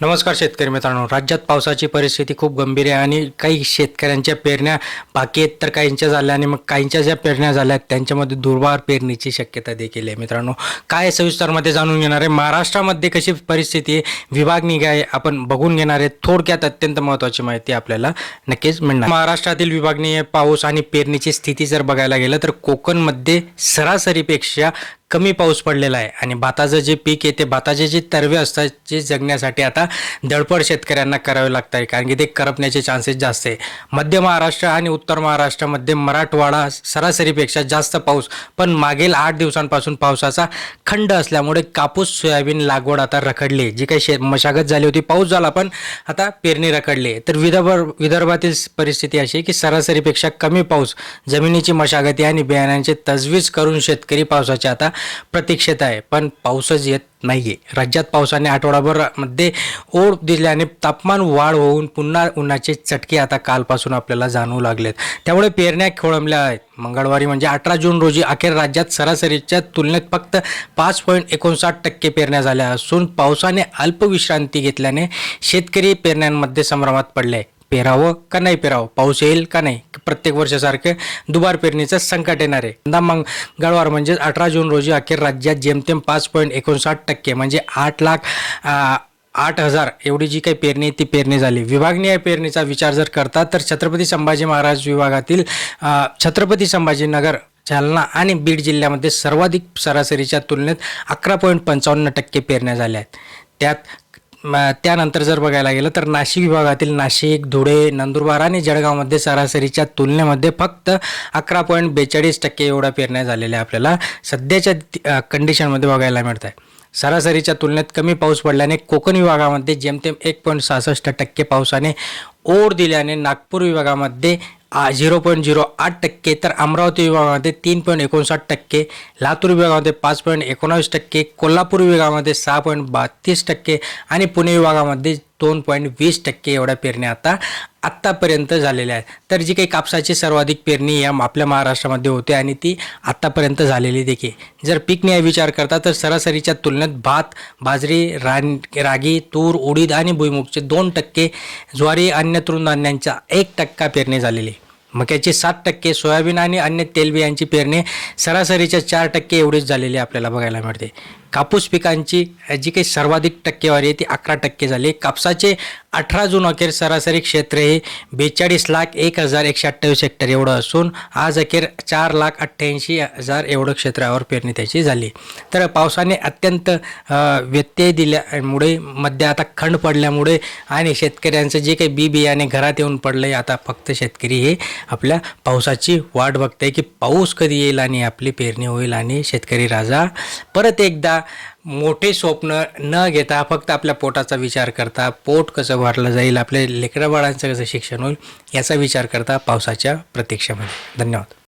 नमस्कार शेतकरी मित्रांनो. राज्यात पावसाची परिस्थिती खूप गंभीर आहे आणि काही शेतकऱ्यांच्या पेरण्या बाकी आहेत तर काहींच्या झाल्या आणि मग काहींच्या ज्या पेरण्या झाल्या आहेत त्यांच्यामध्ये दुर्वार पेरणीची शक्यता देखील आहे मित्रांनो. काय सविस्तरमध्ये जाणून घेणार आहे. महाराष्ट्रामध्ये कशी परिस्थिती आहे विभाग निगा आहे आपण बघून घेणार आहे. थोडक्यात अत्यंत महत्त्वाची माहिती आपल्याला नक्कीच मिळणार. महाराष्ट्रातील विभागनीय पाऊस आणि पेरणीची स्थिती जर बघायला गेलं तर कोकणमध्ये सरासरीपेक्षा कमी पाऊस पडलेला आहे आणि भाताचं जे पीक आहे ते भाताचे जे तरवे असतात जे जगण्यासाठी आता धडपड शेतकऱ्यांना करावे लागत आहे कारण की ते करपण्याचे चान्सेस जास्त आहे मध्य महाराष्ट्र आणि उत्तर महाराष्ट्रामध्ये मराठवाडा सरासरीपेक्षा जास्त पाऊस पण मागील आठ दिवसांपासून पावसाचा खंड असल्यामुळे कापूस सोयाबीन लागवड आता रखडली आहे. जी काही शे मशागत झाली होती पाऊस झाला पण आता पेरणी रखडली आहे तर विदर्भ विदर्भातील परिस्थिती अशी आहे की सरासरीपेक्षा कमी पाऊस जमिनीची मशागती आणि बियाण्यांची तजवीज करून शेतकरी पावसाचे आता प्रतीक्षेत आहे. पण पाऊसच येत नाही आहे राज्यात पावसाने आठवडाभरामध्ये ओढ दिल्याने तापमान वाढ होऊन पुन्हा उन्हाचे चटके आता कालपासून आपल्याला जाणवू लागलेत. त्यामुळे पेरण्या खोळंबल्या आहेत. मंगळवारी म्हणजे अठरा जून रोजी अखेर राज्यात सरासरीच्या तुलनेत फक्त पाच पॉईंट एकोणसाठ टक्के पेरण्या झाल्या असून पावसाने अल्पविश्रांती घेतल्याने शेतकरी पेरण्यांमध्ये संभ्रमात पडले पेरावं का नाही पेरावं? पाऊस येईल का नाही? प्रत्येक वर्षासारखे दुबार पेरणीचं संकट येणार आहे. यंदा मंगळवार म्हणजे अठरा जून रोजी अखेर राज्यात जेमतेम पाच पॉईंट एकोणसाठ टक्के म्हणजे आठ लाख आठ हजार एवढी जी काही पेरणी ती पेरणी झाली. विभागनीय पेरणीचा विचार जर करता तर छत्रपती संभाजी महाराज विभागातील छत्रपती संभाजीनगर जालना आणि बीड जिल्ह्यामध्ये सर्वाधिक सरासरीच्या तुलनेत अकरा पॉईंट पंचावन्न टक्के पेरण्या झाल्या आहेत. त्यात त्यानंतर जर बघायला गेलं तर नाशिक विभागातील नाशिक धुळे नंदुरबार आणि जळगावमध्ये सरासरीच्या तुलनेमध्ये फक्त अकरा पॉईंट बेचाळीस टक्के एवढ्या पेरण्या झालेल्या आपल्याला सध्याच्या कंडिशनमध्ये बघायला मिळत आहे सरासरीच्या तुलनेत कमी पाऊस पडल्याने कोकण विभागामध्ये जेमतेम एक पॉईंट सहासष्ट टक्के पावसाने ओढ दिल्याने नागपूर विभागामध्ये झिरो पॉईंट झिरो आठ टक्के. तर अमरावती विभागामध्ये तीन पॉईंट एकोणसाठ टक्के लातूर विभागामध्ये पाच पॉईंट एकोणावीस टक्के कोल्हापूर विभागामध्ये सहा पॉईंट बत्तीस टक्के आणि पुणे विभागामध्ये दोन पॉईंट वीस टक्के एवढ्या पेरण्या आता आत्तापर्यंत झालेल्या आहेत. तर जी काही कापसाची सर्वाधिक पेरणी या आपल्या महाराष्ट्रामध्ये होते आणि ती आत्तापर्यंत झालेली देखील. जर पीक न्याय विचार करता तर सरासरीच्या तुलनेत भात बाजरी रान रागी तूर उडीद आणि भुईमुगचे दोन टक्के ज्वारी अन्य तृणधान्यांच्या एक टक्का पेरणी झालेली. मक्याची सात टक्के सोयाबीन आणि अन्य तेलबियांची पेरणी सरासरीच्या चार टक्के एवढीच झालेली आपल्याला बघायला मिळते. कापूस पिकांची जी काही सर्वाधिक टक्केवारी आहे ती अकरा टक्के झाली. कापसाचे अठरा जून अखेर सरासरी क्षेत्र हे बेचाळीस लाख एक हजार एकशे अठ्ठावीस हेक्टर एवढं असून आज अखेर चार लाख अठ्ठ्याऐंशी हजार एवढं क्षेत्रावर पेरणी त्याची झाली. तर पावसाने अत्यंत व्यत्यय दिल्यामुळे मध्ये आता खंड पडल्यामुळे आणि शेतकऱ्यांचं जे काही बी बियाणे घरात येऊन पडलं आहे आता फक्त शेतकरी हे आपल्या पावसाची वाट बघताय की पाऊस कधी येईल आणि आपली पेरणी होईल आणि शेतकरी राजा परत एकदा मोठे स्वप्न न घेता फक्त आपल्या पोटाचा विचार करता पोट कसं भरलं जाईल आपल्या लेकराबाळांचं कसं शिक्षण होईल याचा विचार करता पावसाच्या प्रतीक्षेमध्ये. धन्यवाद.